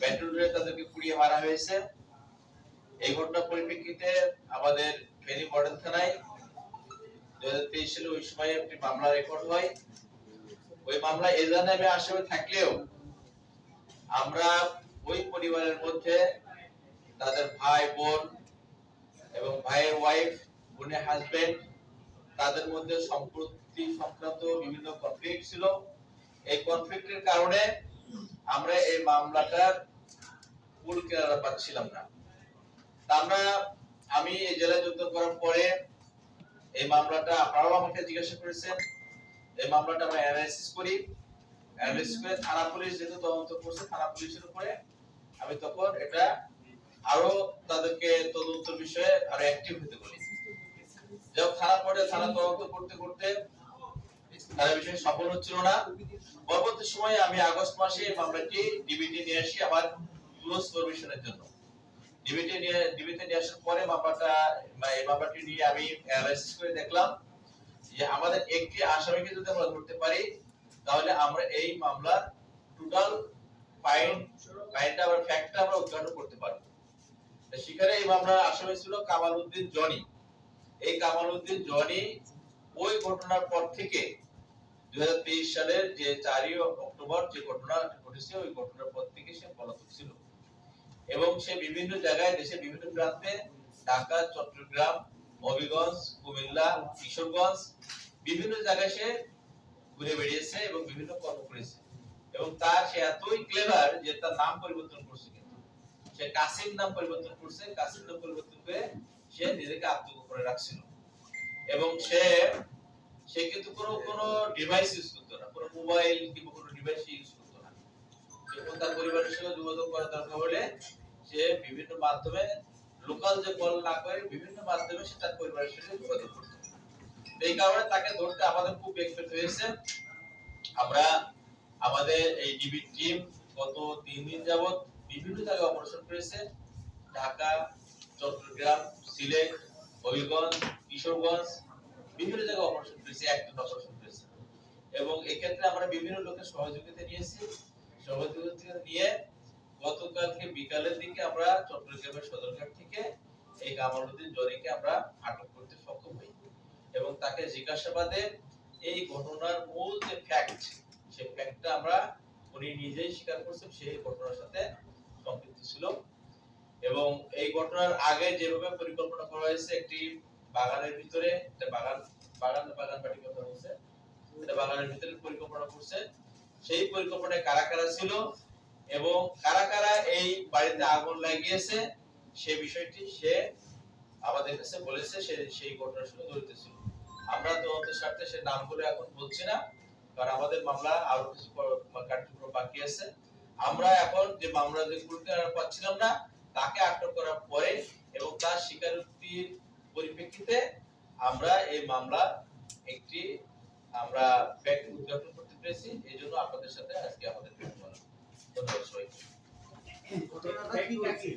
ঢেলে তাদেরকে পুড়িয়ে মারা হয়েছে। এই ঘটনার পরিপ্রেক্ষিতে আমাদের ফেনী মডেল থানায় দু হাজার তেইশ সালে ওই সময় একটি মামলা রেকর্ড হয়। ওই মামলা এজানে আমি আসামি থাকলেও আমরা ওই পরিবারের মধ্যে তাদের ভাই, বোন এবং ভাইয়ের ওয়াইফ বোনের হাজবেন্ড তাদের মধ্যে সম্পত্তি সংক্রান্ত বিভিন্ন কনফ্লিক্ট ছিল। এই কনফ্লিক্টের কারণে আমরা এই মামলাটার কুল কেনারা পাচ্ছিলাম না। আমরা, আমি এই জেলায় যোগদান করার পরে এই মামলাটা আপনারাও আমাকে জিজ্ঞাসা করেছেন। এই মামলাটা আমরা অ্যানালাইসিস করি। অ্যানালাইসিস করে থানা পুলিশ যেহেতু তদন্ত করছে, থানা পুলিশের উপরে আমি তখন এটা আরও তাদেরকে তদন্ত বিষয়ে আরও অ্যাক্টিভ হতে বলি। যখন থানা পর্যায়ে থানা তদন্ত করতে করতে তারা বিষয়ে সফল হচ্ছিল না। পরবর্তী সময়ে আমি আগস্ট মাসে মামলাটি ডিবিটি নিয়ে আসি আমার ক্লোজ পারমিশনের জন্য। ডিবিটি নিয়ে ডিবিতে নিয়ে আসার পরে মামলাটা এই মামলাটি নিয়ে আমি অ্যানালাইসিস করে দেখলাম যে আমাদের একটি আসামিকে যদি আমরা ধরতে পারি, তাহলে আমরা এই মামলার টোটাল ফাইন ফাইনটা আমরা ফ্যাক্টটা আমরা উদ্ঘাটন করতে সেখানে এই মামলার আসামি ছিল কামাল উদ্দিন জনি। এই কামাল উদ্দিন জনি ওই ঘটনার পর থেকে দুই সালের যে চারই অক্টোবর যে ঘটনা ঘটেছে, ওই ঘটনার পর থেকে সে পলাতক ছিল। এবং সে বিভিন্ন জায়গায়, দেশের বিভিন্ন প্রান্তে, ঢাকা, চট্টগ্রাম, হবিগঞ্জ, কুমিল্লা, কিশোরগঞ্জ, বিভিন্ন জায়গায় সে ঘুরে বেরিয়েছে এবং বিভিন্ন কর্ম করেছে। এবং তার, সে এতই ক্লেভার যে তার নাম পরিবর্তন করছে কিন্তু। সে কাসিম নাম পরিবর্তন করছে, কাসিম নাম পরিবর্তন করে সে নিজেকে আত্মগোপনে রাখছিল। এবং সে সে কোনো কোনো ডিভাইস ইউজ করতো না। কোনো মোবাইল কিংবা কোনো ডিভাইস ইউজ করতো না। যখন তার পরিবারের সঙ্গে যোগাযোগ করা দরকার হলে সে বিভিন্ন মাধ্যমে লোকাল যে কল না করে, বিভিন্ন মাধ্যমে সে তার পরিবারের সঙ্গে যোগাযোগ করতো। এই কারণে তাকে ধরতে আমাদের খুব এক্সপেক্ট হয়েছে। আমরা আমাদের এই ডিবি টিম গত তিন দিন যাবত বিভিন্ন জায়গায় অপারেশন করেছে। ঢাকা, চট্টগ্রাম, সিলেট, হবিগঞ্জ, কিশোরগঞ্জ বিভিন্ন জায়গায় অপারেশন করেছে একজন অপারেশন করেছে এবং এক্ষেত্রে আমরা বিভিন্ন লোকের সহযোগিতা নিয়েছি। সহযোগিতা নিয়ে গতকালকে বিকালের দিকে আমরা চট্টগ্রামের সদরঘাট থেকে এই কামালউদ্দিন জরিকে আমরা আটক করতে সক্ষম হই এবং তাকে জিজ্ঞাসাবাদে এই ঘটনার মূল যে ফ্যাক্ট সেই ফ্যাক্টটা আমরা উনি নিজেই স্বীকার করছেন সেই ঘটনার সাথে সম্পৃক্ত ছিল। এবং এই ঘটনার আগে যেভাবে পরিকল্পনা করা হয়েছে, একটি বাগানের ভিতরে একটা বাগান বাগান বাগান বাড়ি কথা বলছে এটা বাগানের ভিতরে পরিকল্পনা করছে। সেই পরিকল্পনায় কারা কারা ছিল এবং কারা কারা এই বাড়িতে আগুন লাগিয়েছে, সে বিষয়টি সে আমাদের কাছে বলেছে, সে সেই ঘটনার সঙ্গে জড়িত ছিল। আমরা তদন্তের স্বার্থে সে নামগুলো এখন বলছি না, কারণ আমাদের মামলা আরও কিছু কার্যক্রম বাকি আছে। আমরা এখন যে মামলা যে পাচ্ছিলাম না, তাকে আটক করার পরে এবং তার স্বীকারোক্তির পরিপ্রেক্ষিতে আমরা এই মামলা একটি আমরা ফ্যাক্ট উদ্ঘাটন করতে পেরেছি, এই জন্য আপনাদের সাথে আজকে আমাদের ধন্যবাদ সবাইকে। হয়েছে